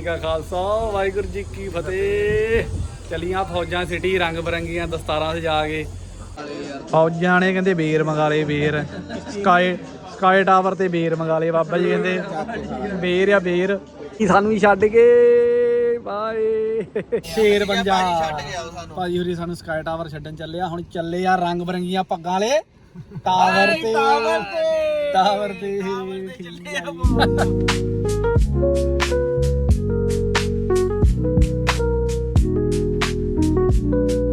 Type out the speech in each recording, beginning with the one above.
ਜੀ ਕਾ ਖਾਲਸਾ ਵਾਹਿਗੁਰੂ ਜੀ ਕੀ ਫਤਿਹ। ਚਲੀਆਂ ਫੌਜਾਂ ਸਿਟੀ ਰੰਗ ਬਰੰਗੀਆਂ ਦਸਤਾਰਾਂ ਸਜਾ ਕੇ। ਫੌਜਾਂ ਨੇ ਕਹਿੰਦੇ ਬੇਰ ਮੰਗਾ ਲਏ ਬੇਰ। ਸਕਾਈ ਸਕਾਈ ਟਾਵਰ ਤੇ ਬੇਰ ਮੰਗਾ ਲਏ ਬਾਬਾ ਜੀ ਕਹਿੰਦੇ। ਬੇਰ ਆ ਬੇਰ। ਕੀ ਸਾਨੂੰ ਹੀ ਛੱਡ ਕੇ ਬਾਏ। ਸ਼ੇਰ ਪੰਜਾਬ ਭਾਜੀ ਹੋਰੀ ਸਾਨੂੰ ਸਕਾਈ ਟਾਵਰ ਛੱਡਣ ਚੱਲੇ ਆ ਹੁਣ ਚੱਲੇ ਆ ਰੰਗ ਬਰੰਗੀਆਂ ਪੱਗਾਂ ਵਾਲੇ। ਟਾਵਰ ਤੇ। ਟਾਵਰ ਤੇ। ਠੀਕ। ਆ ਜੀ। ਬਿਲਕੁਲ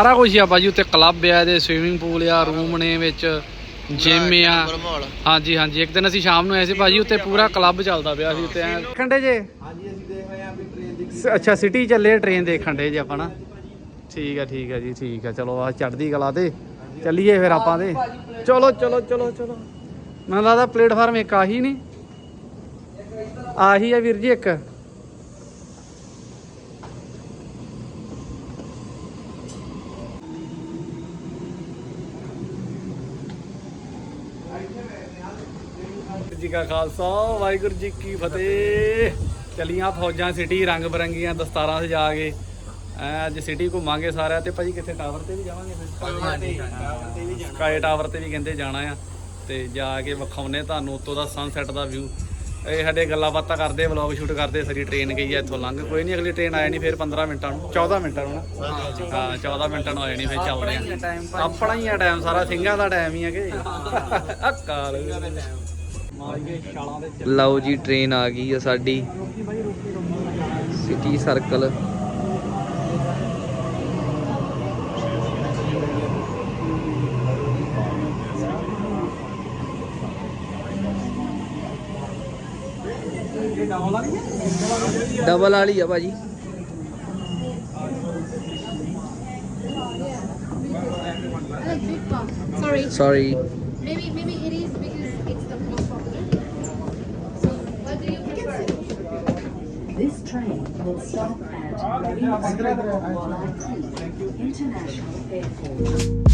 ਸਾਰਾ ਕੁਝ ਆ ਬਾਜੀ ਉੱਤੇ ਕਲੱਬ ਆ ਇਹਦੇ ਸਵੀਮਿੰਗ ਪੂਲ ਆ ਰੂਮ ਨੇ ਵਿੱਚ ਜਿਮ ਆ। ਹਾਂਜੀ ਹਾਂਜੀ ਇੱਕ ਦਿਨ ਅਸੀਂ ਸ਼ਾਮ ਨੂੰ ਆਏ ਸੀ ਭਾਜੀ ਉੱਤੇ ਪੂਰਾ ਕਲੱਬ ਚੱਲਦਾ ਪਿਆ ਸੀ ਉੱਤੇ ਖੰਡੇ ਜੇ? ਹਾਂਜੀ ਅਸੀਂ ਦੇਖ ਰਹੇ ਆ ਵੀ ਟ੍ਰੇਨ ਦੀ ਸ- ਅੱਛਾ ਸਿਟੀ ਚੱਲੇ ਟ੍ਰੇਨ ਦੇਖਣ ਦੇ ਜੇ ਆਪਾਂ ਨਾ। ਠੀਕ ਆ ਠੀਕ ਆ ਜੀ ਠੀਕ ਆ ਚਲੋ ਆ ਚੜਦੀ ਕਲਾ ਤੇ। ਚੱਲੀਏ ਫਿਰ ਆਪਾਂ ਤੇ। ਚਲੋ ਚਲੋ ਚਲੋ ਚਲੋ। ਮੈਨੂੰ ਲੱਗਦਾ ਪਲੇਟਫਾਰਮ ਇੱਕ ਆਹੀ ਨਹੀਂ। ਆਹੀ ਆ ਵੀਰ ਜੀ ਇੱਕ। ਕਾ ਖਾਲਸਾ ਵਾਹਿਗੁਰੂ ਜੀ ਕੀ ਫਤਿਹ। ਚਲੀਆਂ ਫੌਜਾਂ ਸਿਟੀ ਰੰਗ ਬਰੰਗੀਆਂ ਦਸਤਾਰਾਂ ਸਜਾ ਕੇ। ਐਂ ਅੱਜ ਸਿਟੀ ਘੁੰਮਾਂਗੇ ਸਾਰਿਆਂ ਤੇ। ਭਾਜੀ ਕਿੱਥੇ ਟਾਵਰ ਤੇ ਵੀ ਜਾਵਾਂਗੇ ਫਿਰ? ਸਕਾਈ ਟਾਵਰ ਤੇ ਵੀ ਕਹਿੰਦੇ ਜਾਣਾ ਆ। ਤੇ ਜਾ ਕੇ ਵਿਖਾਉਨੇ ਤੁਹਾਨੂੰ ਉੱਤੋਂ ਦਾ ਸਨਸੈਟ ਦਾ ਵਿਊ ਇਹ ਸਾਡੇ ਗੱਲਾਂ ਬਾਤਾਂ ਕਰਦੇ ਵਲੌਗ ਸ਼ੂਟ ਕਰਦੇ ਸਾਡੀ ਟ੍ਰੇਨ ਗਈ ਹੈ ਇੱਥੋਂ ਲੰਘ। ਕੋਈ ਨਹੀਂ ਅਗਲੀ ਟ੍ਰੇਨ ਆ ਜਾਣੀ ਫਿਰ 15 ਮਿੰਟਾਂ ਨੂੰ। 14 ਮਿੰਟਾਂ ਨੂੰ ਨਾ? ਹਾਂ 14 ਮਿੰਟਾਂ ਨੂੰ ਆ ਜਾਣੀ ਫਿਰ ਚੱਲਦੇ ਆ। ਆਪਣਾ ਹੀ ਆ ਟਾਈਮ ਸਾਰਾ ਸਿੰਘਾਂ ਦਾ ਟਾਈਮ ਹੀ ਆ ਕਿ। ਅਕਾਲ। ਲਓ ਜੀ ਟ੍ਰੇਨ ਆ ਗਈ ਆ ਸਾਡੀ ਸਿਟੀ ਸਰਕਲ ਡਬਲ ਵਾਲੀ ਆ ਭਾਜੀ. Sorry will stop at Wailati International Airport.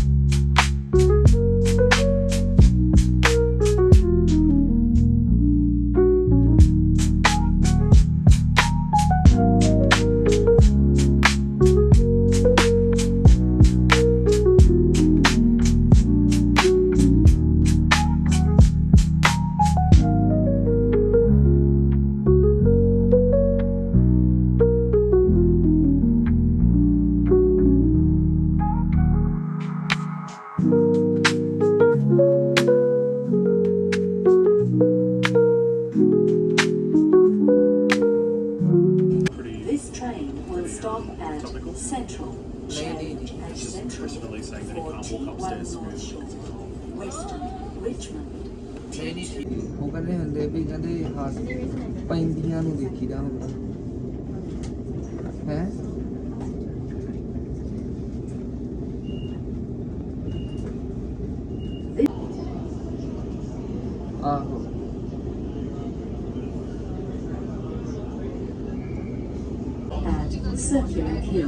ਹੱਸ ਪੈਂਦੀਆਂ ਨੂੰ ਦੇਖੀਦਾ ਹੁੰਦਾ। ਹੈ ਆਹੋ at Circular Quay.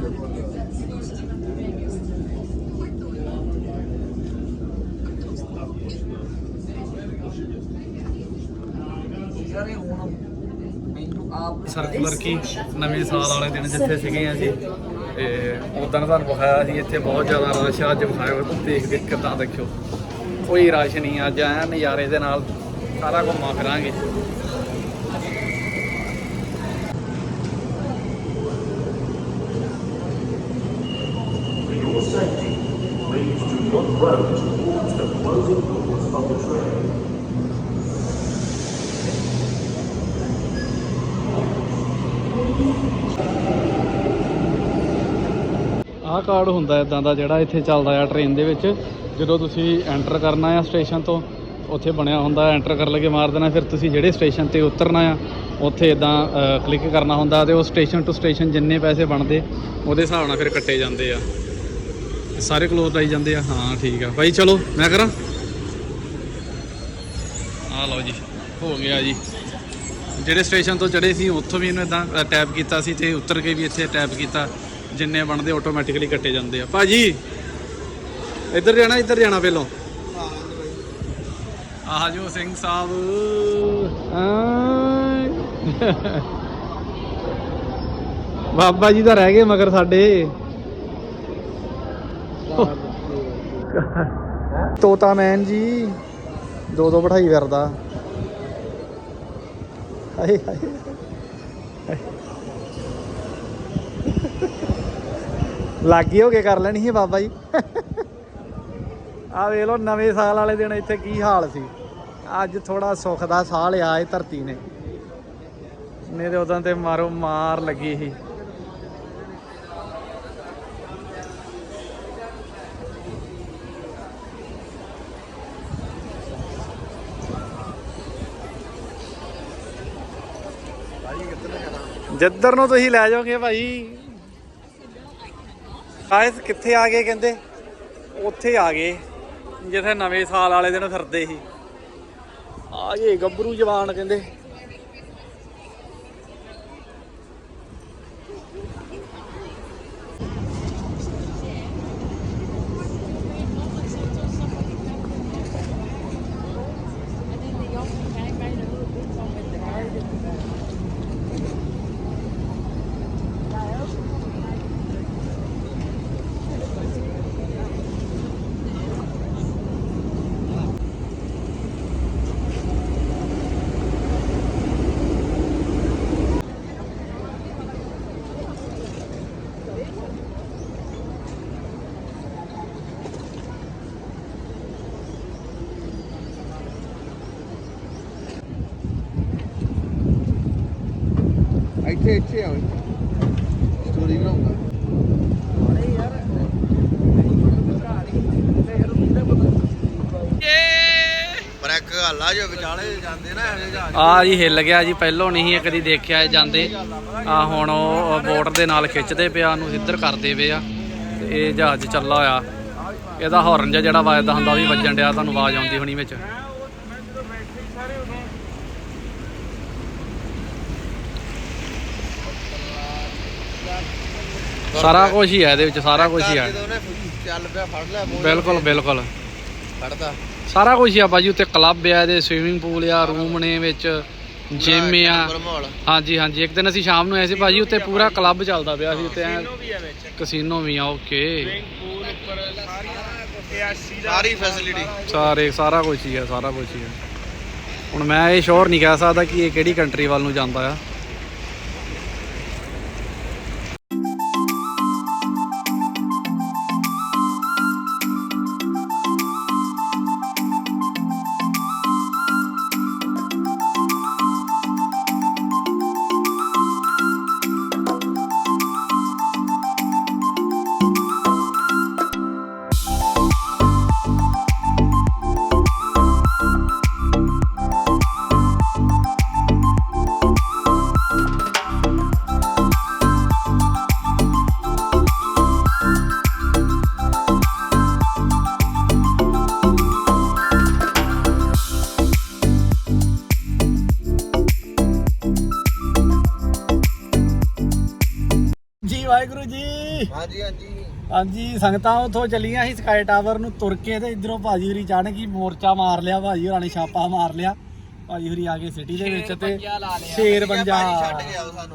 ਯਾਰ ਇਹ ਹੁਣ ਮੈਨੂੰ ਆਪ ਸਰਕੂਲਰ ਕੀ ਨਵੇਂ ਸਾਲ ਵਾਲੇ ਦਿਨ ਜਿੱਥੇ ਸੀਗੇ ਅਸੀਂ ਤੇ ਉਦੋਂ ਤੁਹਾਨੂੰ ਵਿਖਾਇਆ ਸੀ ਇੱਥੇ ਬਹੁਤ ਜ਼ਿਆਦਾ ਰਸ਼ ਆ ਅੱਜ ਵਿਖਾਇਆ ਦੇਖ ਦੇਖ ਕਿੱਦਾਂ ਦੇਖਿਓ। ਕੋਈ ਰਸ਼ ਨਹੀਂ ਅੱਜ ਐ ਨਜ਼ਾਰੇ ਦੇ ਨਾਲ ਸਾਰਾ ਘੁੰਮਾ ਫਿਰਾਂਗੇ। Safety, please do not row ਆਹ ਕਾਰਡ ਹੁੰਦਾ ਇਦਾਂ ਦਾ ਜਿਹੜਾ ਇੱਥੇ ਚੱਲਦਾ ਆ ਟ੍ਰੇਨ ਦੇ ਵਿੱਚ। ਜਦੋਂ ਤੁਸੀਂ ਐਂਟਰ ਕਰਨਾ ਆ ਸਟੇਸ਼ਨ ਤੋਂ, ਉੱਥੇ ਬਣਿਆ ਹੁੰਦਾ ਐਂਟਰ ਕਰਨ ਲੱਗੇ ਮਾਰ ਦੇਣਾ, ਫਿਰ ਤੁਸੀਂ ਜਿਹੜੇ ਸਟੇਸ਼ਨ ਤੇ ਉਤਰਨਾ ਆ, ਉੱਥੇ ਇਦਾਂ ਕਲਿੱਕ ਕਰਨਾ ਹੁੰਦਾ ਤੇ ਉਹ ਸਟੇਸ਼ਨ ਟੂ ਸਟੇਸ਼ਨ ਜਿੰਨੇ ਪੈਸੇ ਬਣਦੇ, ਉਹਦੇ ਹਿਸਾਬ ਨਾਲ ਫਿਰ ਕੱਟੇ ਜਾਂਦੇ ਆ। ਸਾਰੇ ਕਲੋਜ਼ ਆਈ ਜਾਂਦੇ ਆ। ਹਾਂ, ਠੀਕ ਆ। ਭਾਈ ਚਲੋ, ਮੈਂ ਕਰਾਂ? ਆ ਲਓ ਜੀ, ਹੋ ਗਿਆ ਜੀ। ਜਿਹੜੇ ਸਟੇਸ਼ਨ ਤੋਂ ਚੜੇ ਸੀ, ਉੱਥੋਂ ਵੀ ਇਹਨੂੰ ਇਦਾਂ ਟੈਪ ਕੀਤਾ ਸੀ ਤੇ ਉਤਰ ਕੇ ਵੀ ਇੱਥੇ ਟੈਪ ਕੀਤਾ। ਜਿੰਨੇ ਬਣਦੇ ਆਟੋਮੈਟਿਕਲੀ ਕੱਟੇ ਜਾਂਦੇ ਆ। ਭਾਜੀ, ਇੱਧਰ ਜਾਣਾ ਇੱਧਰ ਜਾਣਾ ਪਹਿਲੋਂ। ਆਜੋ ਸਿੰਘ ਸਾਹਿਬ। ਬਾਬਾ ਜੀ ਤਾਂ ਰਹਿ ਗਏ ਮਗਰ ਸਾਡੇ। ਤੋਤਾ ਮੈਨ ਜੀ, ਦੋ ਦੋ ਬਿਠਾਈ ਫਿਰਦਾ ਹਾਏ ਹਾਏ। ਲਾਗੀ ਹੋ ਕੇ ਕਰ ਲੈਣੀ ਸੀ ਬਾਬਾ ਜੀ? ਆ ਵੇਖ ਲਓ, ਨਵੇਂ ਸਾਲ ਵਾਲੇ ਦਿਨ ਇੱਥੇ ਕੀ ਹਾਲ ਸੀ। ਅੱਜ ਥੋੜਾ ਸੁੱਖ ਦਾ ਸਾਹ ਲਿਆ ਇਹ ਧਰਤੀ ਨੇ। ਨਹੀਂ ਤੇ ਉਦੋਂ ਤੇ ਮਾਰੋ ਮਾਰ ਲੱਗੀ ਸੀ। ਜਿੱਧਰ ਨੂੰ ਤੁਸੀਂ ਲੈ ਜਾਓਗੇ ਭਾਈ ਆਇਸ ਕਿੱਥੇ ਆ ਗਏ ਕਹਿੰਦੇ? ਉੱਥੇ ਆ ਗਏ। ਜਿੱਥੇ ਨਵੇਂ ਸਾਲ ਵਾਲੇ ਦਿਨ ਫਿਰਦੇ ਸੀ। ਆ ਗਏ ਗੱਭਰੂ ਜਵਾਨ ਕਹਿੰਦੇ। ਇੱਥੇ ਇੱਥੇ ਆਓ ਸਟੋਰੀ ਬਣਾਉਂਗਾ ਪਰ ਇੱਕ ਗੱਲ ਆ ਜੋ ਵਿਚਾਲੇ ਜਾਂਦੇ ਨਾ ਇਹੋ ਜਹਾਜ਼ ਆ ਜੀ ਹਿੱਲ ਗਿਆ ਜੀ ਪਹਿਲੋਂ ਨਹੀਂ ਇਹ ਕਦੀ ਦੇਖਿਆ ਇਹ ਜਾਂਦੇ। ਆ ਹੁਣ ਉਹ ਬੋਟ ਦੇ ਨਾਲ ਖਿੱਚਦੇ ਪਿਆ ਨੂੰ ਇੱਧਰ ਕਰਦੇ ਪਏ ਆ ਤੇ ਇਹ ਜਹਾਜ਼ ਚੱਲਾ ਹੋਇਆ। ਇਹਦਾ ਹਾਰਨ ਜਿਹਾ ਜਿਹੜਾ ਵੱਜਦਾ ਹੁੰਦਾ ਉਹ ਵੀ ਵੱਜਣ ਡਿਆ ਤੁਹਾਨੂੰ ਆਵਾਜ਼ ਆਉਂਦੀ ਹੋਣੀ ਵਿੱਚ। ਸਾਰਾ ਕੁਝ ਹੀ ਹੈ ਇਹਦੇ ਵਿੱਚ ਸਾਰਾ ਕੁਝ ਹੀ ਹੈ ਜਦੋਂ ਉਹਨੇ ਚੱਲ ਪਿਆ ਫੜ ਲਿਆ ਮੂੰਹ ਬਿਲਕੁਲ ਬਿਲਕੁਲ। ਫੜਦਾ। ਸਾਰਾ ਕੁਝ ਹੀ ਆ ਬਾਜੀ ਉੱਤੇ ਕਲੱਬ ਆ ਇਹਦੇ ਸਵੀਮਿੰਗ ਪੂਲ ਆ ਰੂਮ ਨੇ ਵਿੱਚ ਜਿਮ ਆ। ਹਾਂਜੀ ਹਾਂਜੀ ਇੱਕ ਦਿਨ ਅਸੀਂ ਸ਼ਾਮ ਨੂੰ ਆਏ ਸੀ ਭਾਜੀ ਉੱਤੇ ਪੂਰਾ ਕਲੱਬ ਚੱਲਦਾ ਪਿਆ ਸੀ ਉੱਤੇ ਕਸੀਨੋ ਵੀ ਆ ਓਕੇ ਸਾਰੀ ਫੈਸਿਲਿਟੀ ਸਾਰੇ ਸਾਰਾ ਕੁਝ ਹੀ ਆ ਸਾਰਾ ਕੁਝ ਹੀ ਆ। ਹੁਣ ਮੈਂ ਇਹ ਸ਼ੋਰ ਨਹੀਂ ਕਹਿ ਸਕਦਾ ਕਿ ਇਹ ਕਿਹੜੀ ਕੰਟਰੀ ਵੱਲ ਨੂੰ ਜਾਂਦਾ ਆ। ਵਾਹਿਗੁਰੂ ਜੀ। ਹਾਂਜੀ ਹਾਂਜੀ। ਹਾਂਜੀ ਸੰਗਤਾਂ ਉਥੋਂ ਚੱਲੀਆਂ ਸੀ ਸਕਾਈ ਟਾਵਰ ਨੂੰ ਤੁਰ ਕੇ ਤੇ ਇਧਰੋਂ ਭਾਜੀ ਹੋਰੀ ਅਚਾਨਕ ਹੀ ਮੋਰਚਾ ਮਾਰ ਲਿਆ ਭਾਜੀ ਹੋਰਾਂ ਨੇ ਛਾਪਾ ਮਾਰ ਲਿਆ। ਭਾਜੀ ਹੋਰੀ ਆ ਗਏ ਸਿਟੀ ਦੇ ਵਿੱਚ ਤੇ ਸ਼ੇਰ ਪੰਜਾ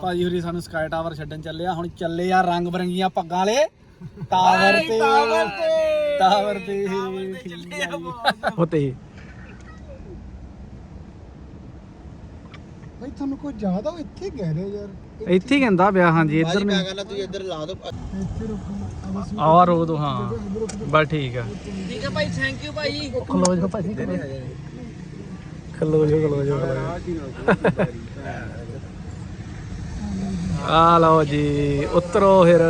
ਭਾਜੀ ਹੋਰੀ ਸਾਨੂੰ ਸਕਾਈ ਟਾਵਰ ਛੱਡਣ ਚੱਲਿਆ ਹੁਣ ਚੱਲੇ ਆ ਰੰਗ ਬਰੰਗੀਆਂ ਪੱਗਾਂ ਵਾਲੇ। ਟਾਵਰ ਤੇ। ਟਾਵਰ ਤੇ। ਹੋਤੇ ਭਾਈ ਤੁਹਾਨੂੰ ਕੋਈ ਜ਼ਿਆਦਾ ਉਹ ਇੱਥੇ ਗਹਿ ਰਹੇ ਯਾਰ। ਇੱਥੇ ਹੀ ਕਹਿੰਦਾ ਪਿਆ ਹਾਂਜੀ ਇੱਧਰ ਨੇ ਮੈਂ ਕਹਿੰਦਾ ਤੁਸੀਂ ਇੱਧਰ ਲਾ ਦਿਓ ਇੱਥੇ ਰੁਕੋ ਅਬਸ ਆ ਰੋ ਦੋ ਹਾਂ। ਬਸ ਠੀਕ ਆ। ਠੀਕ ਹੈ ਭਾਈ ਥੈਂਕ ਯੂ ਭਾਈ। ਖਲੋ ਜਾ ਭਾਜੀ ਖਲੋ ਖਲੋ ਜਾ ਖਲੋ ਜਾ ਆ ਲਓ ਜੀ ਉਤਰੋ ਫਿਰ।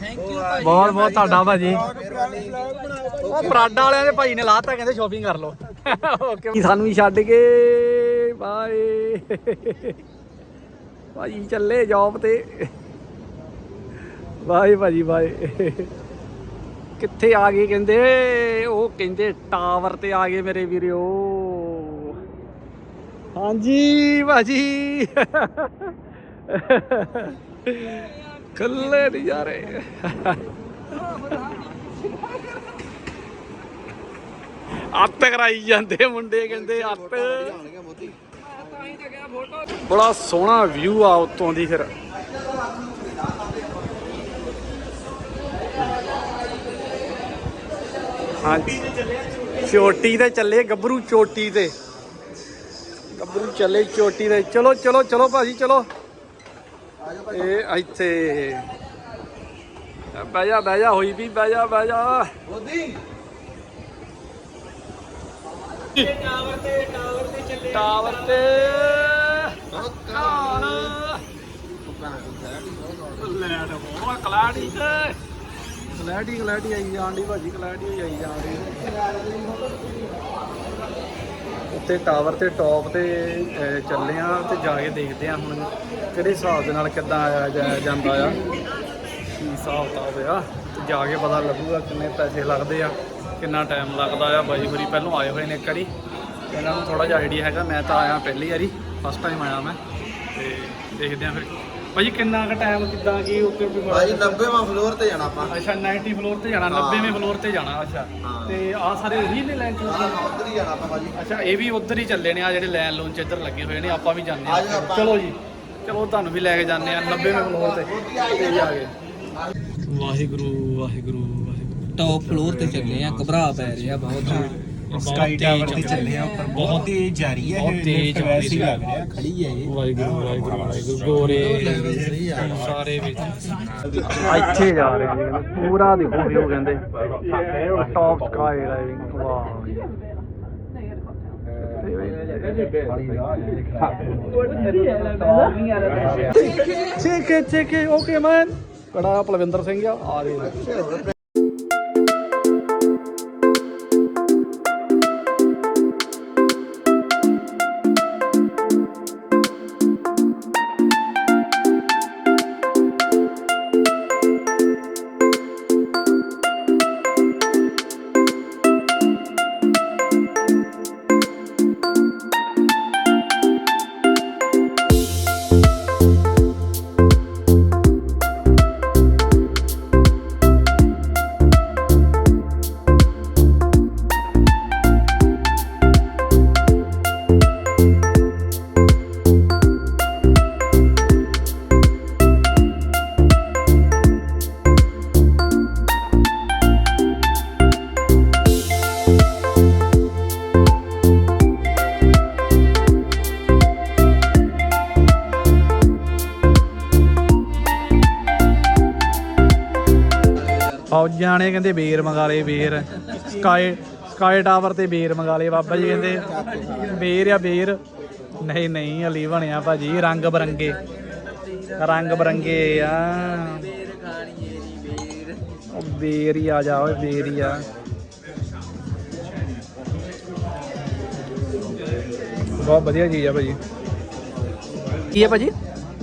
ਥੈਂਕ ਯੂ ਬਹੁਤ ਬਹੁਤ ਤੁਹਾਡਾ ਭਾਜੀ। ਉਹ ਪਰਾਡਾ ਵਾਲਿਆਂ ਦੇ ਭਾਈ ਨੇ ਲਾਤਾ ਕਹਿੰਦੇ ਸ਼ਾਪਿੰਗ ਕਰ ਲਓ। ਓਕੇ। ਸਾਨੂੰ ਹੀ ਛੱਡ ਕੇ ਬਾਏ। ਭਾਜੀ ਚੱਲੇ ਜੌਬ ਤੇ। ਬਾਏ ਭਾਜੀ, ਬਾਏ। ਕਿੱਥੇ ਆ ਗਏ ਕਹਿੰਦੇ? ਉਹ ਕਹਿੰਦੇ ਟਾਵਰ ਤੇ ਆ ਗਏ ਮੇਰੇ ਵੀਰਿਓ। ਹਾਂਜੀ ਭਾਜੀ। ਖੱਲੇ ਨਜ਼ਾਰੇ ਅੱਤ ਕਰਾਈ ਜਾਂਦੇ ਮੁੰਡੇ ਕਹਿੰਦੇ, ਅੱਤ। ਬੜਾ ਸੋਹਣਾ ਵਿਊ ਆ ਉਤੋਂ ਦੀ ਫਿਰ। ਹਾਂਜੀ। ਚੋਟੀ ਤੇ ਚੱਲੇ, ਗੱਭਰੂ ਚੋਟੀ ਤੇ। ਗੱਭਰੂ ਚੱਲੇ ਚੋਟੀ ਤੇ। ਚਲੋ ਚਲੋ ਚਲੋ ਭਾਜੀ, ਚਲੋ। ਇਹ ਇੱਥੇ ਬਹਿ ਜਾ ਬਹਿ ਜਾ, ਹੋਈ ਵੀ ਬਹਿ ਜਾ ਬਹਿ ਜਾ। ਟਾਵਰ ਤੇ ਕਾਣ ਲੈਟ ਬਹੁਤ ਕਲਾੜੀ ਤੇ ਕਲਾੜੀ ਕਲਾੜੀ ਆਈ ਜਾਂਦੀ ਭਾਜੀ ਕਲਾੜੀ ਆਈ ਜਾਂਦੀ ਉੱਤੇ ਟਾਵਰ ਤੇ ਟੌਪ ਤੇ ਚੱਲੇ ਆ ਤੇ ਜਾ ਕੇ ਦੇਖਦੇ ਆ ਹੁਣ ਕਿਹੜੇ ਹਿਸਾਬ ਦੇ ਨਾਲ ਕਿੱਦਾਂ ਆਇਆ ਜਾਂਦਾ ਆ ਕੀ ਹਿਸਾਬ ਕਿਤਾਬ ਆ ਤੇ ਜਾ ਕੇ ਪਤਾ ਲੱਗੂਗਾ ਕਿੰਨੇ ਪੈਸੇ ਲੱਗਦੇ ਆ ਕਿੰਨਾ ਟਾਈਮ ਲੱਗਦਾ ਆ? ਬਾਈ ਹੋਰੀ ਪਹਿਲਾਂ ਆਏ ਹੋਏ ਨੇ ਇੱਕ ਵਾਰੀ। ਇਹਨਾਂ ਨੂੰ ਥੋੜਾ ਜਿਹਾ ਆਈਡੀਆ ਹੈਗਾ ਮੈਂ ਤਾਂ ਆਇਆ ਪਹਿਲੀ ਵਾਰੀ ਫਸਟ ਟਾਈਮ ਆਇਆ ਮੈਂ। ਤੇ ਦੇਖਦੇ ਆ ਫਿਰ। ਭਾਜੀ ਕਿੰਨਾ ਕੁ ਟਾਈਮ ਕਿੱਦਾਂ ਕੀ ਉੱਤੇ ਵੀ ਭਾਜੀ 90ਵਾਂ ਫਲੋਰ ਤੇ ਜਾਣਾ ਆਪਾਂ। ਅੱਛਾ 90 ਫਲੋਰ ਤੇ ਜਾਣਾ 90ਵੇਂ ਫਲੋਰ ਤੇ ਜਾਣਾ ਅੱਛਾ। ਤੇ ਆ ਸਾਰੇ ਉਹੀ ਨੇ ਲਾਈਨ ਚ? ਉੱਧਰ ਹੀ ਜਾਣਾ ਆਪਾਂ ਭਾਜੀ ਅੱਛਾ ਇਹ ਵੀ ਉੱਧਰ ਹੀ ਚੱਲੇ ਨੇ ਆ ਜਿਹੜੇ ਲੈਨ ਲੋਨ ਚ ਇੱਧਰ ਲੱਗੇ ਹੋਏ ਨੇ ਆਪਾਂ ਵੀ ਜਾਂਦੇ ਆ। ਚਲੋ ਜੀ ਚਲੋ ਤੁਹਾਨੂੰ ਵੀ ਲੈ ਕੇ ਜਾਂਦੇ ਆ 90ਵੇਂ ਫਲੋਰ ਤੇ। ਤੇ ਜਾ ਕੇ। ਵਾਹਿਗੁਰੂ ਵਾਹਿਗੁਰੂ ਵਾਹਿਗੁਰੂ। ਟੌਪ ਫਲੋਰ ਤੇ ਚੱਲੇ ਆ ਘਬਰਾ ਪੈ ਰਿਹਾ ਬਹੁਤ। ਸਕਾਈ ਟਾਵਰ ਤੇ ਚੱਲੇ ਆ ਉੱਪਰ ਬਹੁਤ ਤੇਜ਼ ਜਾ ਰਹੀ ਹੈ ਬਹੁਤ ਤੇਜ਼ ਰਹੀ ਹੈ। ਰਿਹਾ। ਖੜੀ ਹੈ ਇਹ। ਵਾਹਿਗੁਰੂ ਵਾਹਿਗੁਰੂ ਵਾਹਿਗੁਰੂ ਗੋਰੇ। ਸਾਰੇ ਵਿੱਚ ਇੱਥੇ ਜਾ ਰਹੇ ਨੇ। ਪੂਰਾ ਦੇਖੋ ਵੀਊ ਕਹਿੰਦੇ। ਟੌਪ ਸਕਾਈ ਡਰਾਈਵਿੰਗ ਵਾਹ ਠੀਕ ਹੈ ਠੀਕ ਹੈ ਓਕੇ ਮੈਨ ਕੜਾ ਪਲਵਿੰਦਰ ਸਿੰਘ ਆ। ਆ ਰਹੇ ਨੇ ਕਹਿੰਦੇ ਬੇਰ ਮੰਗਾ ਲਏ ਬੇਰ। ਸਕਾਈ ਸਕਾਈ ਟਾਵਰ ਤੇ ਬੇਰ ਮੰਗਾ ਲਏ ਬਾਬਾ ਜੀ ਕਹਿੰਦੇ ਬੇਰ ਆ ਬੇਰ। ਨਹੀਂ ਨਹੀਂ ਅਲੀ ਬਣਿਆ ਭਾਜੀ ਰੰਗ ਬਰੰਗੇ। ਰੰਗ ਬਰੰਗੇ ਆ। ਬੇਰ ਹੀ ਆ ਜਾ ਓਏ ਬੇਰ ਹੀ ਆ। ਬਹੁਤ ਵਧੀਆ ਚੀਜ਼ ਆ ਭਾਜੀ। ਕੀ ਹੈ ਭਾਜੀ?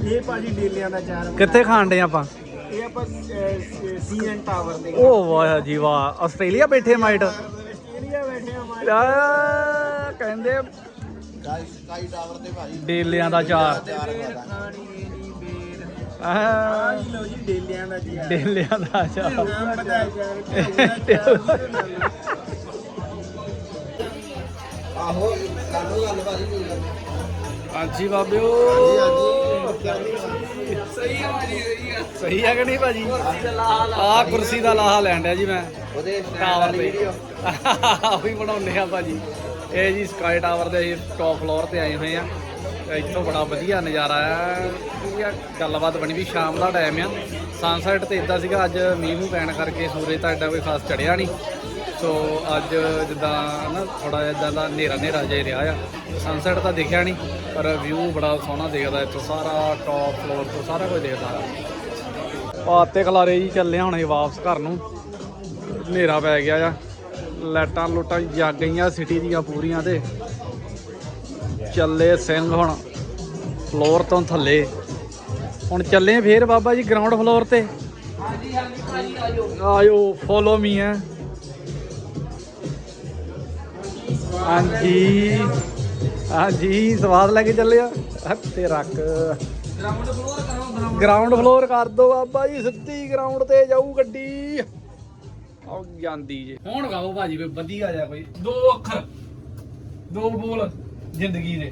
ਇਹ ਭਾਜੀ ਡੇਲਿਆਂ ਦਾ ਚਾਰ ਕਿੱਥੇ ਖਾਣ ਡੇ ਆਪਾਂ? ਆਪਾਂ ਸੀਐਨ ਟਾਵਰ ਤੇ ਉਹ ਵਾਹ ਜੀ ਵਾਹ ਆਸਟ੍ਰੇਲੀਆ ਬੈਠੇ ਮਾਈਟ। ਆਸਟ੍ਰੇਲੀਆ ਬੈਠੇ ਆ ਆ, ਕਹਿੰਦੇ ਸਕਾਈ ਟਾਵਰ ਤੇ ਭਾਜੀ ਡੇਲਿਆਂ ਦਾ ਚਾਰ। ਚਾਰ ਆਹ, ਲੋ ਜੀ ਡੇਲਿਆਂ ਦਾ ਚਾਰ। ਡੇਲਿਆਂ ਦਾ ਚਾਰ ਪਤਾ ਯਾਰ ਆਹੋ ਕਾਨੂੰ ਗੱਲ ਗੱਲ ਹਾਂਜੀ ਬਾਬਿਓ। ਸਹੀ ਆ ਭਾਜੀ ਸਹੀ ਆ। ਸਹੀ ਹੈ ਕਿ ਨਹੀਂ ਭਾਜੀ? ਆ ਕੁਰਸੀ ਦਾ ਲਾਹਾ ਲੈਣ ਡਿਆ ਜੀ ਮੈਂ। ਉਹਦੇ ਟਾਵਰ ਤੇ। ਉਹ ਵੀ ਬਣਾਉਂਦੇ ਆ ਭਾਜੀ। ਇਹ ਜੀ ਸਕਾਈ ਟਾਵਰ ਦੇ ਟੌਪ ਫਲੋਰ ਤੇ ਆਏ ਹੋਏ ਆ। ਇੱਥੋਂ ਬੜਾ ਵਧੀਆ ਨਜ਼ਾਰਾ ਆ। ਵਧੀਆ ਗੱਲਬਾਤ ਬਣੀ ਵੀ ਸ਼ਾਮ ਦਾ ਟਾਈਮ ਆ। ਸਨਸੈਟ ਤੇ ਇਦਾਂ ਸੀਗਾ ਅੱਜ ਮੀਂਹ ਮੂੰਹ ਪੈਣ ਕਰਕੇ ਸੂਰਜ ਤਾਂ ਏਡਾ ਕੋਈ ਖਾਸ ਚੜਿਆ ਨਹੀਂ। ਸੋ ਅੱਜ ਜਿੱਦਾਂ ਨਾ ਥੋੜਾ ਜਿਹਾ ਦਾ ਹਨੇਰਾ ਹਨੇਰਾ ਜਿਹਾ ਰਿਹਾ ਆ। ਸਨਸੈਟ ਤਾਂ ਦਿਖਿਆ ਨਹੀਂ ਪਰ ਵਿਊ ਬੜਾ ਸੋਹਣਾ ਦਿਖਦਾ ਇੱਥੋਂ ਸਾਰਾ ਟੌਪ ਫਲੋਰ ਤੋਂ ਸਾਰਾ ਕੁਝ ਦਿਖਦਾ ਆ। ਪਾਤੇ ਖਲਾਰੇ ਜੀ ਚੱਲੇ ਹੁਣ ਅਸੀਂ ਵਾਪਸ ਘਰ ਨੂੰ। ਹਨੇਰਾ ਪੈ ਗਿਆ ਆ। ਲਾਈਟਾਂ ਲੁੱਟਾਂ ਜਗ ਗਈਆਂ ਸਿਟੀ ਦੀਆਂ ਪੂਰੀਆਂ ਤੇ। ਚੱਲੇ ਸਿੰਘ ਹੁਣ ਫਲੋਰ ਤੋਂ ਥੱਲੇ। ਹੁਣ ਚੱਲੇ ਫੇਰ ਬਾਬਾ ਜੀ ਗਰਾਊਂਡ ਫਲੋਰ ਤੇ। ਹਾਂਜੀ ਹਾਂਜੀ ਭਾਈ ਆਜੋ। ਆਇਓ ਫੋਲੋ ਮੀ ਹੈ ਹਾਂਜੀ। ਹਾਂਜੀ, ਸਵਾਦ ਲੈ ਕੇ ਚੱਲੇ ਆ। ਹੱਥੇ ਰੱਖ। ਗਰਾਊਂਡ ਫਲੋਰ ਕਰ ਦੋ ਬਾਬਾ ਜੀ, ਸਿੱਧੀ ਗਰਾਊਂਡ ਤੇ ਜਾਊ ਗੱਡੀ। ਆਉ ਜਾਂਦੀ ਜੇ। ਹੁਣ ਗਾਓ ਭਾਜੀ ਕੋਈ ਵਧੀਆ ਜਿਹਾ ਕੋਈ। ਦੋ ਅੱਖਰ, ਦੋ ਬੋਲ ਜ਼ਿੰਦਗੀ ਦੇ।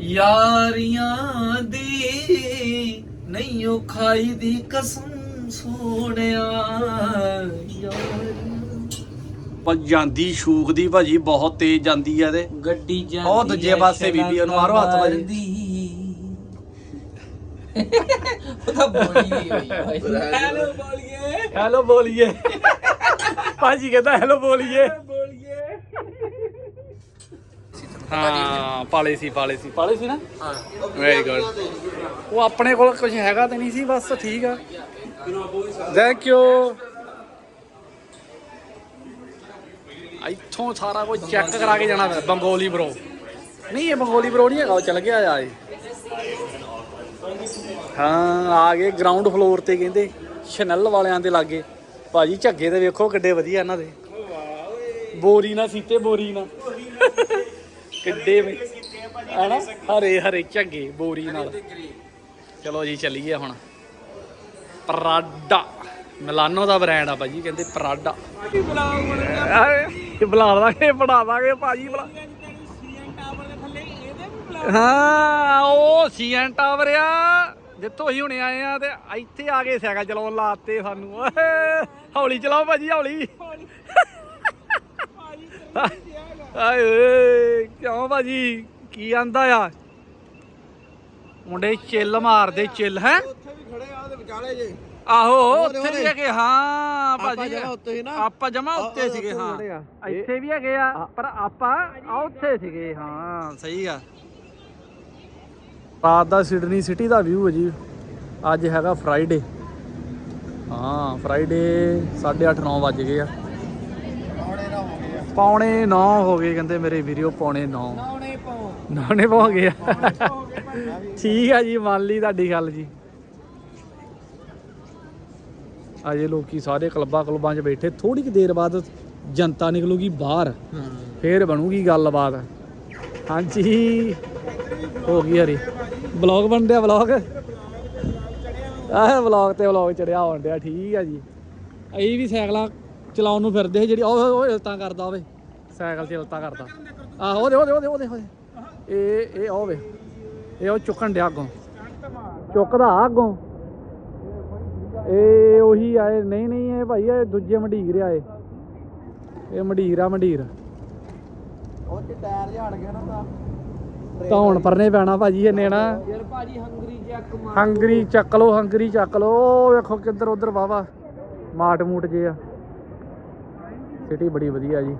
ਯਾਰੀਆਂ ਦੀ ਨਹੀਂ ਉਹ ਖਾਈ ਦੀ ਕਸਮ ਸੋਹਣਿਆ। ਯਾਰੀਆਂ ਪਰ ਜਾਂਦੀ ਸ਼ੂਕ ਦੀ ਭਾਜੀ ਬਹੁਤ ਤੇਜ਼ ਜਾਂਦੀ ਆ ਤੇ ਗੱਡੀ ਜਾਂਦੀ ਉਹ ਦੂਜੇ ਪਾਸੇ ਬੀਬੀ ਉਹਨੂੰ ਮਾਰੋ ਹੱਥ ਭਾਜੀ। ਮਾਰਦੀ। ਉਹ ਤਾਂ ਬੋਲੀ ਹੋਈ ਹੋਈ ਹੈਲੋ ਬੋਲੀਏ। ਹੈਲੋ ਬੋਲੀਏ। ਭਾਜੀ ਕਹਿੰਦਾ ਹੈਲੋ ਬੋਲੀਏ। ਹਾਂ ਪਾਲੇ ਸੀ ਪਾਲੇ ਸੀ। ਪਾਲੇ ਸੀ ਨਾ? ਹਾਂ। ਵੈਰੀ ਗੁੱਡ ਉਹ ਆਪਣੇ ਕੋਲ ਕੁਝ ਹੈਗਾ ਤੇ ਨਹੀਂ ਸੀ ਬਸ ਠੀਕ ਆ। ਥੈਂਕ ਯੂ ਇੱਥੋਂ ਸਾਰਾ ਕੁਝ ਚੈੱਕ ਕਰਾ ਕੇ ਜਾਣਾ ਫਿਰ ਬੰਗੋਲੀ ਬਰੋ ਨਹੀਂ ਇਹ ਬੰਗੋਲੀ ਬਰੋ ਨਹੀਂ ਹੈਗਾ ਉਹ ਚੱਲ ਗਿਆ ਆ ਇਹ। ਹਾਂ ਆ ਗਏ ਗਰਾਊਂਡ ਫਲੋਰ ਤੇ ਕਹਿੰਦੇ ਸ਼ਨਲ ਵਾਲਿਆਂ ਦੇ ਲਾਗੇ। ਭਾਜੀ ਝੱਗੇ ਤੇ ਵੇਖੋ ਕਿੱਡੇ ਵਧੀਆ ਇਹਨਾਂ ਦੇ। ਬੋਰੀ ਨਾ ਸੀਤੇ ਬੋਰੀ ਨਾ। ਕਿੱਡੇ ਵੇ ਹਨਾ? ਹਰੇ ਹਰੇ ਝੱਗੇ ਬੋਰੀ ਨਾਲ। ਚਲੋ ਜੀ ਚੱਲੀਏ ਹੁਣ। ਪਰਾਡਾ ਮਿਲਾਨੋ ਦਾ ਬ੍ਰਾਂਡ ਆ ਭਾਜੀ ਕਹਿੰਦੇ ਪਰਾਡਾ ਬੁਲਾ ਦਾਂਗੇ ਬਣਾ ਦਾਂਗੇ ਭਾਜੀ ਬੁਲਾ ਹਾਂ ਉਹ ਸੀਐਨ ਟਾਵਰ ਆ। ਜਿੱਥੋਂ ਅਸੀਂ ਹੁਣੇ ਆਏ ਆ ਤੇ ਇੱਥੇ ਆ ਕੇ ਸਾਈਕਲ ਚਲਾਉਣ ਲਾਤੇ ਸਾਨੂੰ। ਓਏ ਹੌਲੀ ਚਲਾਓ ਭਾਜੀ ਹੌਲੀ। ਆਏ ਓਏ ਕਿਉਂ ਭਾਜੀ? ਕੀ ਆਂਦਾ ਆ? ਮੁੰਡੇ ਚਿੱਲ ਮਾਰਦੇ ਚਿੱਲ ਹੈ? ਉੱਥੇ ਵੀ ਖੜੇ ਆ ਉਹਦੇ ਵਿਚਾਲੇ ਜੇ। ਆਹੋ ਉਹਦੇ- ਉੱਥੇ ਵੀ ਉਹਦੇ। ਹੈਗੇ ਹਾਂ ਆਪਾਂ ਭਾਜੀ। ਜਗ੍ਹਾ ਉੱਤੇ ਸੀ ਨਾ। ਆਪਾਂ ਜਮਾ ਉੱਤੇ ਸੀਗੇ ਹਾਂ। ਇੱਥੇ ਵੀ ਹੈਗੇ ਆ ਪਰ ਆਪਾਂ ਆ ਉੱਥੇ ਸੀਗੇ ਹਾਂ। ਸਹੀ ਆ। ਰਾਤ ਦਾ ਸਿਡਨੀ ਸਿਟੀ ਦਾ ਵਿਊ ਹੈ ਜੀ। ਅੱਜ ਹੈਗਾ ਫਰਾਈਡੇ ਹਾਂ ਫਰਾਈਡੇ 8:30 9 ਵੱਜ ਗਏ ਆ। ਪੌਣੇ 9 ਹੋ ਗਏ ਕਹਿੰਦੇ ਮੇਰੇ ਵੀਡੀਓ ਪੌਣੇ 9 ਨਾਉਣੇ ਪਾਓ ਨਾਨੇ ਪਹੁੰਚ ਗਏ ਆ। ਠੀਕ ਆ ਜੀ ਮੰਨ ਲਈ ਤੁਹਾਡੀ ਗੱਲ ਜੀ। ਅਜੇ ਲੋਕੀ ਸਾਰੇ ਕਲੱਬਾਂ ਕਲੱਬਾਂ 'ਚ ਬੈਠੇ ਥੋੜੀ ਕਿ ਦੇਰ ਬਾਅਦ ਜਨਤਾ ਨਿਕਲੂਗੀ ਬਾਹਰ, ਫੇਰ ਬਣੂਗੀ ਗੱਲਬਾਤ। ਹਾਂਜੀ, ਹੋ ਗਈ ਹਰੀ। ਬਲੌਗ ਬਣ ਬਲੌਗ? ਆਹ ਬਲੌਗ ਤੇ ਬਲੌਗ ਚੜਿਆ ਹੋਣ ਡਿਆ, ਠੀਕ ਆ ਜੀ। ਅਸੀਂ ਵੀ ਸਾਈਕਲਾਂ ਚਲਾਉਣ ਨੂੰ ਫਿਰਦੇ ਸੀ, ਜਿਹੜੀ ਉਹ ਉਹ ਇਲਤਾਂ ਕਰਦਾ ਹੋਵੇ ਸਾਈਕਲ 'ਚ ਇਲਤਾਂ ਕਰਦਾ। ਆਹੋ, ਉਹਦੇ ਉਹਦੇ ਉਹਦੇ ਉਹਦੇ ਇਹ ਇਹ ਹੋਵੇ ਇਹ ਉਹ ਚੁੱਕਣ ਡਿਆ ਅੱਗੋਂ। ਚੁੱਕਦਾ ਅੱਗੋਂ। ਇਹ ਉਹੀ ਆਏ ਨਹੀਂ ਨਹੀਂ ਇਹ ਭਾਈ ਇਹ ਦੂਜੇ ਮੰਡੀਰ ਆਏ ਇਹ। ਮੰਡੀਰ ਆ ਮੰਡੀਰ। ਉਹ ਚ ਟਾਇਰ ਝਾੜ ਗਿਆ ਨਾ ਤਾਂ। ਤਾਂ ਹੁਣ ਪਰਨੇ ਪੈਣਾ ਭਾਜੀ ਇਹਨੇ ਨਾ। ਯਾਰ ਭਾਜੀ ਹੰਗਰੀ ਜੱਕ ਮਾਰ ਹੰਗਰੀ ਚੱਕ ਲੋ ਹੰਗਰੀ ਚੱਕ ਲੋ ਵੇਖੋ ਕਿੱਧਰ ਉਧਰ ਵਾਵਾ ਮਾਟ ਮੂਟ ਜੇ ਆ। ਸਿਟੀ ਬੜੀ ਵਧੀਆ ਜੀ।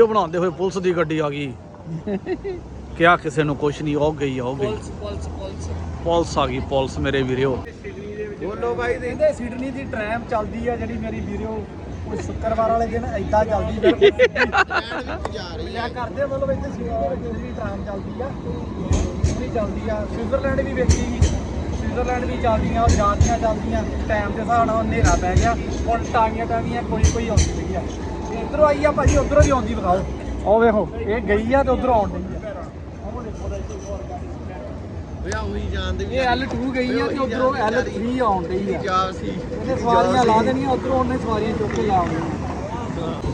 ਇਹ ਬਣਾਉਂਦੇ ਹੋਏ ਪੁਲਿਸ ਦੀ ਗੱਡੀ ਆ ਗਈ। ਕਿਹਾ ਕਿਸੇ ਨੂੰ ਕੁਛ ਨਹੀਂ ਉਹ ਗਈ ਉਹ ਗਈ। ਪੁਲਸ ਪੁਲਸ ਪੁਲਸ। ਪੁਲਿਸ ਆ ਗਈ ਪੁਲਿਸ ਮੇਰੇ ਵੀਰਿਓ। ਬੋਲੋ ਬਾਈ ਦੇ ਕਹਿੰਦੇ ਸਿਡਨੀ ਦੀ ਟ੍ਰੈਮ ਚੱਲਦੀ ਆ ਜਿਹੜੀ ਮੇਰੀ ਵੀਡੀਓ ਉਹ ਸ਼ੁੱਕਰਵਾਰ ਵਾਲੇ ਦਿਨ ਐਦਾਂ ਚੱਲਦੀ ਫਿਰ ਜਾ ਰਹੀ ਕਿਆ ਕਰਦੇ ਮਤਲਬ ਇੱਥੇ ਸਿਡਨੀ ਟ੍ਰੈਮ ਚੱਲਦੀ ਆ। ਪੂਰੀ ਚੱਲਦੀ ਆ। ਸਵਿਟਜ਼ਰਲੈਂਡ ਵੀ ਵੇਖੀ। ਗਈ ਸਵਿਟਜ਼ਰਲੈਂਡ ਵੀ ਚੱਲਦੀਆਂ ਉਹ ਜਾਂਦੀਆਂ ਚੱਲਦੀਆਂ। ਟਾਈਮ ਦੇ ਹਿਸਾਬ ਨਾਲ ਹਨੇਰਾ ਪੈ ਗਿਆ। ਹੁਣ ਟਾਂਗੀਆਂ ਟਾਂਗੀਆਂ ਕੋਈ ਕੋਈ ਆਉਂਦੀ ਪਈ ਆ। ਇਧਰੋਂ ਆਈ ਆ ਭਾਜੀ ਉਧਰੋਂ ਵੀ ਆਉਂਦੀ ਵਿਖਾਓ ਉਹ ਵੇਖੋ ਇਹ ਗਈ ਆ ਤੇ ਉਧਰੋਂ ਆਉਣ ਡਈ ਆ ਵਿਆਹ ਹੋਈ ਜਾਂਦੇ ਇਹ L2 ਗਈ ਆ ਤੇ ਉਧਰੋਂ L3 ਆਉਣ ਡਈ ਆ। ਜਾ ਸੀ। ਇਹਨੇ ਸਵਾਰੀਆਂ ਲਾ ਦੇਣੀਆਂ ਉਧਰੋਂ ਉਹਨੇ ਸਵਾਰੀਆਂ ਚੁੱਕ ਕੇ ਲਾ ਆਉਣੀਆਂ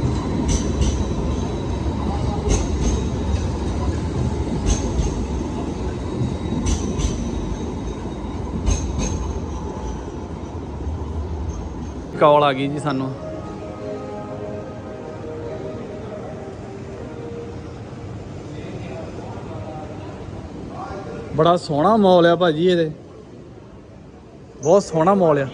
ਕਾਲ ਆ ਗਈ ਜੀ ਸਾਨੂੰ। ਬੜਾ ਸੋਹਣਾ ਮਾਲ ਆ ਭਾਜੀ ਇਹਦੇ। ਬਹੁਤ ਸੋਹਣਾ ਮਾਲ ਆ।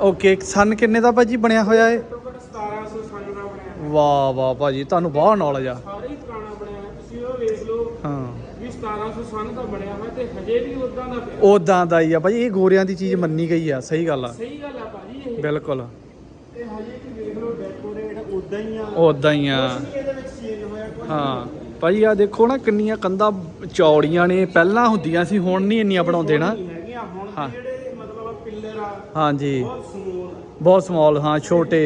ਓਕੇ ਸਨ ਕਿੰਨੇ ਦਾ ਭਾਜੀ ਬਣਿਆ ਹੋਇਆ ਏ 1700 ਸੰਨ ਦਾ ਬਣਿਆ ਵਾਹ ਵਾਹ ਭਾਜੀ ਤੁਹਾਨੂੰ ਬਹੁਤ ਨੌਲੇਜ ਆ। ਸਾਰੇ ਹੀ ਪੁਰਾਣਾ ਬਣਿਆ। ਤੁਸੀਂ ਉਹ ਵੇਖ ਲਓ ਹਾਂ। ਵੀ 1700 ਸੰਨ ਦਾ ਬਣਿਆ ਹੋਇਆ ਤੇ ਹਜੇ ਵੀ ਉਦਾਂ ਦਾ ਪਿਆ। ਉਦਾਂ ਦਾ ਹੀ ਆ ਭਾਜੀ ਇਹ ਗੋਰਿਆਂ ਦੀ ਚੀਜ਼ ਮੰਨੀ ਗਈ ਆ ਸਹੀ ਗੱਲ ਆ। ਸਹੀ ਗੱਲ ਆ ਭਾਜੀ ਇਹ। ਬਿਲਕੁਲ। ਤੇ ਹਜੇ ਵੀ ਵੇਖ ਲਓ ਡੈਕੋਰੇਟ ਉਦਾਂ ਹੀ ਆ। ਉਦਾਂ ਹੀ ਆ। ਇਹਦੇ ਵਿੱਚ ਚੇਂਜ ਹੋਇਆ। ਹਾਂ। ਭਾਜੀ ਆ ਦੇਖੋ ਨਾ ਕਿੰਨੀਆਂ ਕੰਧਾਂ ਚੌੜੀਆਂ ਨੇ। ਪਹਿਲਾਂ ਹੁੰਦੀਆਂ ਸੀ ਹੁਣ ਨਹੀਂ ਇੰਨੀਆਂ ਬਣਾਉਂਦੇ ਨਾ। ਹਾਂ। ਜਿਹੜੇ ਮਤਲਬ ਪਿੱਲਰ ਆ ਹਾਂਜੀ। ਬਹੁਤ ਸਮੂਲ ਹਾਂ ਛੋਟੇ।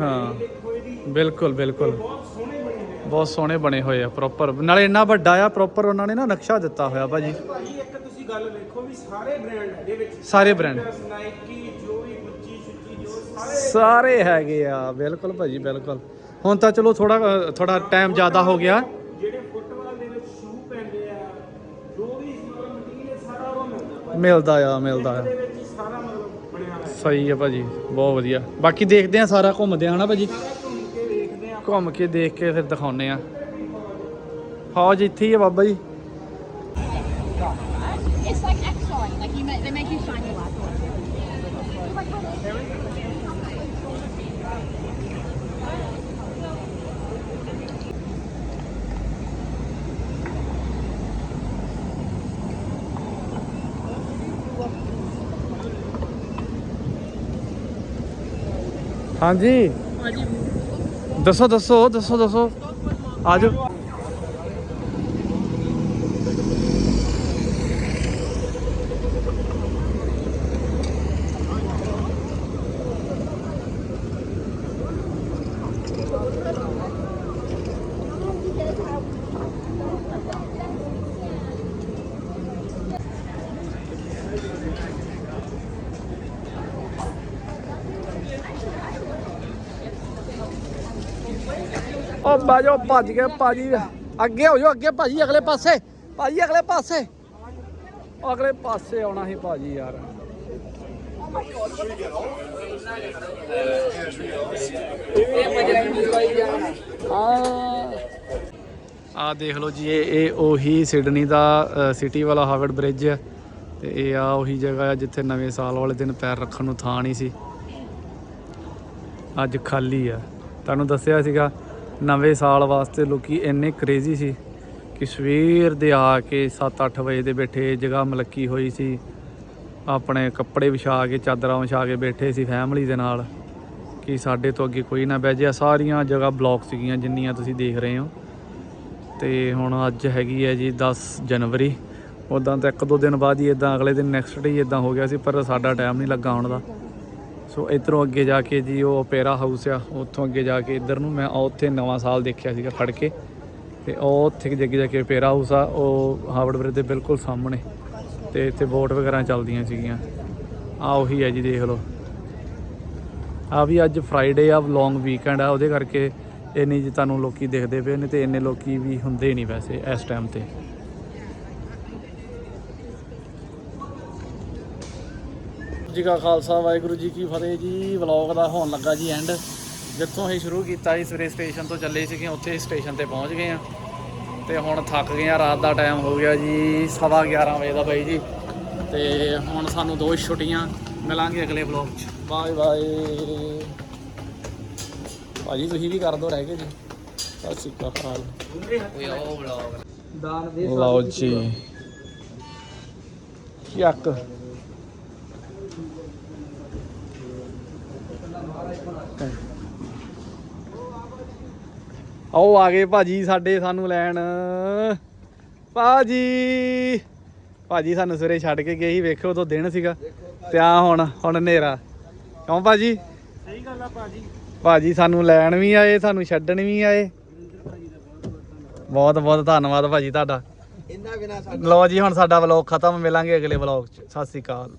ਹਾਂ। ਬਿਲਕੁਲ ਬਿਲਕੁਲ। ਬਹੁਤ ਸੋਹਣੇ ਬਣੇ ਹੋਏ ਆ। ਪ੍ਰੋਪਰ ਨਾਲੇ ਇੰਨਾ ਵੱਡਾ ਆ ਪ੍ਰੋਪਰ ਉਹਨਾਂ ਨੇ ਨਾ ਨਕਸ਼ਾ ਦਿੱਤਾ ਹੋਇਆ ਭਾਜੀ। ਭਾਜੀ ਇੱਕ ਤੁਸੀਂ ਗੱਲ ਵੇਖੋ ਵੀ ਸਾਰੇ ਬ੍ਰਾਂਡ ਇਹਦੇ ਵਿੱਚ। ਸਾਰੇ brand। ਨਾਈਕੀ ਜੋ ਵੀ ਗੁੱਚੀ ਸ਼ੁੱਚੀ ਜੋ ਸਾਰੇ ਸਾਰੇ ਹੈਗੇ ਆ ਬਿਲਕੁਲ ਭਾਜੀ ਬਿਲਕੁਲ। ਹੁਣ ਤਾਂ ਚਲੋ ਥੋੜਾ ਥੋੜਾ ਟਾਈਮ ਜ਼ਿਆਦਾ ਹੋ ਗਿਆ। ਜਿਹੜੇ ਫੁੱਟਬਾਲ ਦੇ ਵਿੱਚ ਸ਼ੂ ਪੈਂਦੇ ਆ ਜੋ ਵੀ ਮਤਲਬ ਮਟੀਰੀਅਲ ਸਾਰਾ ਉਹ ਮਿਲਦਾ। ਆ ਮਿਲਦਾ ਆ। ਸਹੀ ਆ ਭਾਜੀ ਬਹੁਤ ਵਧੀਆ। ਬਾਕੀ ਦੇਖਦੇ ਆ ਸਾਰਾ ਘੁੰਮਦੇ ਆ ਹਨਾ ਭਾਜੀ? ਘੁੰਮ ਕੇ ਦੇਖ ਕੇ ਫਿਰ ਦਿਖਾਉਨੇ ਆ। ਫੌਜ ਇੱਥੇ ਹੀ ਆ ਬਾਬਾ ਜੀ। ਹਾਂਜੀ। ਦੱਸੋ ਦੱਸੋ ਦੱਸੋ ਦੱਸੋ। ਆਜੋ। ਉਹ ਬਾਜੋ ਭੱਜ ਗਏ ਭਾਜੀ, ਅੱਗੇ ਹੋ ਜਾਓ, ਅੱਗੇ ਭਾਜੀ, ਅਗਲੇ ਪਾਸੇ। ਭਾਜੀ, ਅਗਲੇ ਪਾਸੇ। ਅਗਲੇ ਪਾਸੇ ਆਉਣਾ ਸੀ ਭਾਜੀ ਯਾਰ। ਆ ਦੇਖ ਲਓ ਜੀ, ਇਹ ਇਹ ਉਹੀ ਸਿਡਨੀ ਦਾ ਸਿਟੀ ਵਾਲਾ ਹਾਰਵਰਡ ਬ੍ਰਿਜ ਹੈ। ਤੇ ਇਹ ਆ ਉਹੀ ਜਗ੍ਹਾ ਆ ਜਿੱਥੇ ਨਵੇਂ ਸਾਲ ਵਾਲੇ ਦਿਨ ਪੈਰ ਰੱਖਣ ਨੂੰ ਥਾਂ ਨਹੀਂ ਸੀ। ਅੱਜ ਖਾਲੀ ਆ ਤੁਹਾਨੂੰ ਦੱਸਿਆ ਸੀਗਾ ਨਵੇਂ ਸਾਲ ਵਾਸਤੇ ਲੋਕੀ ਇੰਨੇ ਕ੍ਰੇਜ਼ੀ ਸੀ ਕਿ ਸਵੇਰ ਦੇ ਆ ਕੇ 7-8 ਵਜੇ ਦੇ ਬੈਠੇ, ਜਗ੍ਹਾ ਮਲੱਕੀ ਹੋਈ ਸੀ। ਆਪਣੇ ਕੱਪੜੇ ਵਿਛਾ ਕੇ, ਚਾਦਰਾਂ ਵਿਛਾ ਕੇ ਬੈਠੇ ਸੀ ਫੈਮਿਲੀ ਦੇ ਨਾਲ ਕਿ ਸਾਡੇ ਤੋਂ ਅੱਗੇ ਕੋਈ ਨਾ ਬਹਿ ਜਾ ਸਾਰੀਆਂ ਜਗ੍ਹਾ ਬਲੌਕ ਸੀਗੀਆਂ ਜਿੰਨੀਆਂ ਤੁਸੀਂ ਦੇਖ ਰਹੇ ਹੋ। ਤੇ ਹੁਣ ਅੱਜ ਹੈਗੀ ਹੈ ਜੀ 10 ਜਨਵਰੀ। ਉਦਾਂ ਤਾਂ ਇੱਕ ਦੋ ਦਿਨ ਬਾਅਦ ਹੀ ਇਦਾਂ ਅਗਲੇ ਦਿਨ ਨੈਕਸਟ ਡੇ ਇਦਾਂ ਹੋ ਗਿਆ ਸੀ, ਪਰ ਸਾਡਾ ਟਾਈਮ ਨਹੀਂ ਲੱਗਾ ਆਉਣ ਦਾ। ਸੋ ਇਧਰੋਂ ਅੱਗੇ ਜਾ ਕੇ ਜੀ ਉਹ ਓਪੇਰਾ ਹਾਊਸ ਆ, ਉੱਥੋਂ ਅੱਗੇ ਜਾ ਕੇ ਇਧਰ ਨੂੰ ਮੈਂ ਉੱਥੇ ਨਵਾਂ ਸਾਲ ਦੇਖਿਆ ਸੀਗਾ ਖੜ ਕੇ। ਤੇ ਉਹ ਉੱਥੇ ਅੱਗੇ ਜਾ ਕੇ ਓਪੇਰਾ ਹਾਊਸ ਆ, ਉਹ ਹਾਵਰਡ ਬ੍ਰਿਜ ਦੇ ਬਿਲਕੁਲ ਸਾਹਮਣੇ। ਤੇ ਇੱਥੇ ਬੋਟ ਵਗੈਰਾ ਚੱਲਦੀਆਂ ਸੀਗੀਆਂ। ਆ ਉਹੀ ਹੈ ਜੀ, ਦੇਖ ਲਓ। ਆ ਵੀ ਅੱਜ ਫਰਾਈਡੇ ਆ ਲੌਂਗ ਵੀਕਐਂਡ ਆ, ਉਹਦੇ ਕਰਕੇ ਇੰਨੀ ਜੀ ਤੁਹਾਨੂੰ ਲੋਕੀ ਦੇਖਦੇ ਪਏ ਨੇ ਤੇ ਇੰਨੇ ਲੋਕੀ ਵੀ ਹੁੰਦੇ ਨਹੀਂ ਵੈਸੇ ਇਸ ਟਾਈਮ ਤੇ। ਜੀ ਕਾ ਖਾਲਸਾ ਵਾਹਿਗੁਰੂ ਜੀ ਕੀ ਫਤਿਹ ਜੀ। ਵਲੌਗ ਦਾ ਹੋਣ ਲੱਗਾ ਜੀ ਐਂਡ ਜਿੱਥੋਂ ਅਸੀਂ ਸ਼ੁਰੂ ਕੀਤਾ ਸੀ ਸਵੇਰੇ ਸਟੇਸ਼ਨ ਤੋਂ ਚੱਲੇ ਸੀਗੇ ਉੱਥੇ ਸਟੇਸ਼ਨ ਤੇ ਪਹੁੰਚ ਗਏ ਆ ਤੇ ਹੁਣ ਥੱਕ ਗਏ ਆ ਰਾਤ ਦਾ ਟਾਈਮ ਹੋ ਗਿਆ ਜੀ ਸਵਾ 11 ਵਜੇ ਦਾ ਬਾਈ ਜੀ। ਤੇ ਹੁਣ ਸਾਨੂੰ ਦੋ ਛੁੱਟੀਆਂ ਮਿਲਾਂਗੇ ਅਗਲੇ ਵਲੌਗ 'ਚ। Bye bye. ਭਾਜੀ ਤੁਸੀਂ ਵੀ ਕਰ ਦੋ ਰਹਿ ਗਏ ਜੀ। ਸਤਿ ਸ਼੍ਰੀ ਅਕਾਲ। ਦਾਨ ਦੇ ਲਓ ਜੀ। ਯੱਕ ਆਓ ਆ ਗਏ ਭਾਜੀ ਸਾਡੇ ਸਾਨੂੰ ਲੈਣ। ਭਾਜੀ ਭਾਜੀ ਸਾਨੂੰ ਸਵੇਰੇ ਛੱਡ ਕੇ ਗਏ ਸੀ ਵੇਖੋ ਉਦੋਂ ਦਿਨ ਸੀਗਾ। ਤੇ ਆ ਹੁਣ ਹੁਣ ਹਨੇਰਾ। ਕਿਉਂ ਭਾਜੀ? ਸਹੀ ਗੱਲ ਆ ਭਾਜੀ। ਭਾਜੀ ਸਾਨੂੰ ਲੈਣ ਵੀ ਆਏ ਸਾਨੂੰ ਛੱਡਣ ਵੀ ਆਏ। ਬਹੁਤ ਬਹੁਤ ਧੰਨਵਾਦ ਭਾਜੀ ਤੁਹਾਡਾ। ਇੰਨਾ ਬਿਨਾ ਲਓ ਜੀ ਹੁਣ ਸਾਡਾ ਵਲੌਗ ਖਤਮ ਮਿਲਾਂਗੇ ਅਗਲੇ ਵਲੌਗ 'ਚ। ਸਤਿ ਸ੍ਰੀ ਅਕਾਲ।